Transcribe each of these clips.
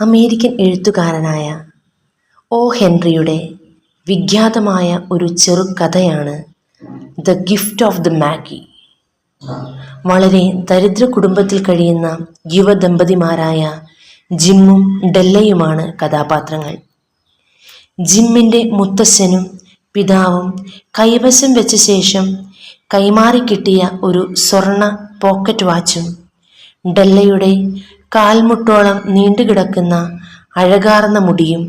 American എഴുത്തുകാരനായ O. ഹെൻറിയുടെ വിഖ്യാതമായ ഒരു ചെറുകഥയാണ് the gift of the Magi. വളരെ ദരിദ്ര കുടുംബത്തിൽ കഴിയുന്ന യുവദമ്പതിമാരായ ജിമ്മും ഡെല്ലയുമാണ് കഥാപാത്രങ്ങൾ. ജിമ്മിന്റെ മുത്തശ്ശനും പിതാവും കൈവശം വെച്ച ശേഷം കൈമാറി കിട്ടിയ ഒരു സ്വർണ പോക്കറ്റ് വാച്ചും ഡെല്ലയുടെ കാൽമുട്ടോളം നീണ്ടുകിടക്കുന്ന അഴകാർന്ന മുടിയും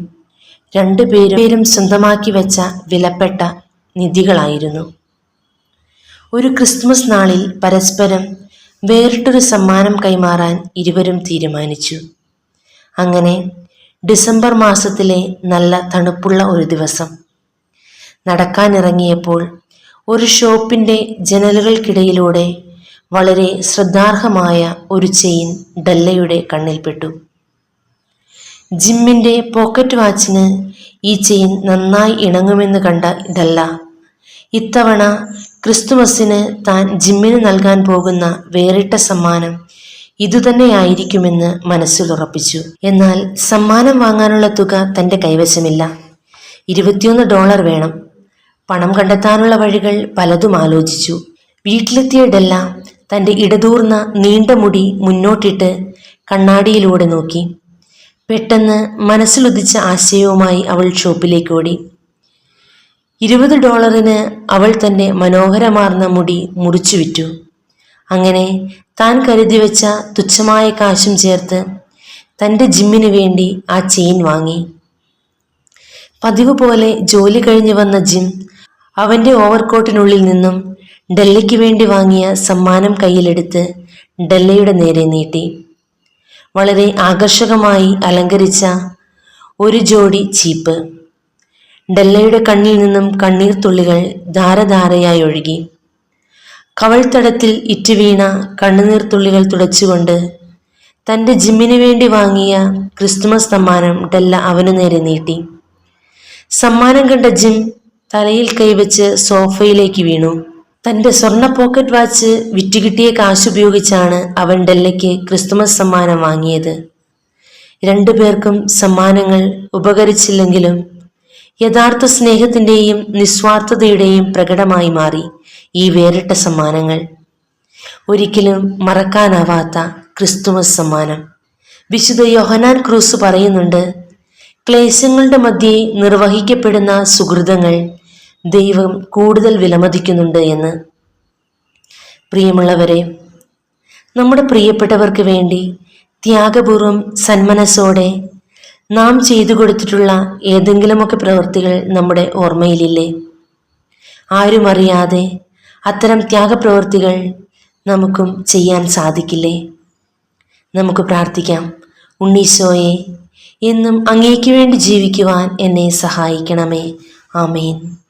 രണ്ടുപേരും പേരും സ്വന്തമാക്കി വെച്ച വിലപ്പെട്ട നിധികളായിരുന്നു. ഒരു ക്രിസ്മസ് നാളിൽ പരസ്പരം വേറിട്ടൊരു സമ്മാനം കൈമാറാൻ ഇരുവരും തീരുമാനിച്ചു. അങ്ങനെ ഡിസംബർ മാസത്തിലെ നല്ല തണുപ്പുള്ള ഒരു ദിവസം. നടക്കാനിറങ്ങിയപ്പോൾ ഒരു ഷോപ്പിന്റെ ജനലുകൾക്കിടയിലൂടെ വളരെ ശ്രദ്ധാർഹമായ ഒരു ചെയിൻ ഡല്ലയുടെ കണ്ണിൽപ്പെട്ടു. ജിമ്മിന്റെ പോക്കറ്റ് വാച്ചിന് ഈ ചെയിൻ നന്നായി ഇണങ്ങുമെന്ന് കണ്ട ഡല്ല ഇത്തവണ ക്രിസ്തുമസിന് താൻ ജിമ്മിന് നൽകാൻ പോകുന്ന വേറിട്ട സമ്മാനം ഇതുതന്നെയായിരിക്കുമെന്ന് മനസ്സിൽ ഉറപ്പിച്ചു. എന്നാൽ സമ്മാനം വാങ്ങാനുള്ള തുക തന്റെ കൈവശമില്ല. ഇരുപത്തിയൊന്ന് ഡോളർ വേണം. പണം കണ്ടെത്താനുള്ള വഴികൾ പലതും ആലോചിച്ചു. വീട്ടിലെത്തിയ ഡെല്ല തന്റെ ഇടതൂർന്ന നീണ്ട മുടി മുന്നോട്ടിട്ട് കണ്ണാടിയിലൂടെ നോക്കി. പെട്ടെന്ന് മനസ്സിലുദിച്ച ആശയവുമായി അവൾ ഷോപ്പിലേക്ക് ഓടി ഇരുപത് ഡോളറിന് അവൾ തന്റെ മനോഹരമാർന്ന മുടി മുറിച്ചു വിറ്റു അങ്ങനെ താൻ കരുതി വെച്ച തുച്ഛമായ കാശും ചേർത്ത് തന്റെ ജിമ്മിന് വേണ്ടി ആ ചെയിൻ വാങ്ങി. പതിവ് പോലെ ജോലി കഴിഞ്ഞു വന്ന ജിം അവന്റെ ഓവർകോട്ടിനുള്ളിൽ നിന്നും ഡെല്ലയ്ക്ക് വേണ്ടി വാങ്ങിയ സമ്മാനം കയ്യിലെടുത്ത് ഡെല്ലയുടെ നേരെ നീട്ടി. വളരെ ആകർഷകമായി അലങ്കരിച്ച ഒരു ജോഡി ചീപ്പ്. ഡെല്ലയുടെ കണ്ണിൽ നിന്നും കണ്ണീർ തുള്ളികൾ ധാരധാരയായി ഒഴുകി. കവൾത്തടത്തിൽ ഇറ്റുവീണ കണ്ണുനീർ തുള്ളികൾ തുടച്ചുകൊണ്ട് തന്റെ ജിമ്മിന് വേണ്ടി വാങ്ങിയ ക്രിസ്തുമസ് സമ്മാനം ഡെല്ല അവനു നേരെ നീട്ടി. സമ്മാനം കണ്ട ജിം തലയിൽ കൈവച്ച് സോഫയിലേക്ക് വീണു. തന്റെ സ്വർണ പോക്കറ്റ് വാച്ച് വിറ്റുകിട്ടിയ കാശുപയോഗിച്ചാണ് അവൻ ഡെല്ലയ്ക്ക് ക്രിസ്തുമസ് സമ്മാനം വാങ്ങിയത്. രണ്ടുപേർക്കും സമ്മാനങ്ങൾ ഉപകരിച്ചില്ലെങ്കിലും യഥാർത്ഥ സ്നേഹത്തിന്റെയും നിസ്വാർത്ഥതയുടെയും പ്രകടമായി മാറി ഈ വേറിട്ട സമ്മാനങ്ങൾ. ഒരിക്കലും മറക്കാനാവാത്ത ക്രിസ്തുമസ് സമ്മാനം. വിശുദ്ധ യോഹനാൻ ക്രൂസ് പറയുന്നുണ്ട് ക്ലേശങ്ങളുടെ മധ്യേ നിർവഹിക്കപ്പെടുന്ന സുഹൃതങ്ങൾ ദൈവം കൂടുതൽ വിലമതിക്കുന്നുണ്ട് എന്ന്. പ്രിയമുള്ളവരെ നമ്മുടെ പ്രിയപ്പെട്ടവർക്ക് വേണ്ടി ത്യാഗപൂർവം സന്മനസ്സോടെ നാം ചെയ്തു കൊടുത്തിട്ടുള്ള ഏതെങ്കിലുമൊക്കെ പ്രവൃത്തികൾ നമ്മുടെ ഓർമ്മയിലില്ലേ? ആരും അറിയാതെ അത്തരം ത്യാഗപ്രവൃത്തികൾ നമുക്കും ചെയ്യാൻ സാധിക്കില്ലേ? നമുക്ക് പ്രാർത്ഥിക്കാം. ഉണ്ണീശോയെ എന്നും അങ്ങേക്ക് വേണ്ടി ജീവിക്കുവാൻ എന്നെ സഹായിക്കണമേ. ആമേൻ.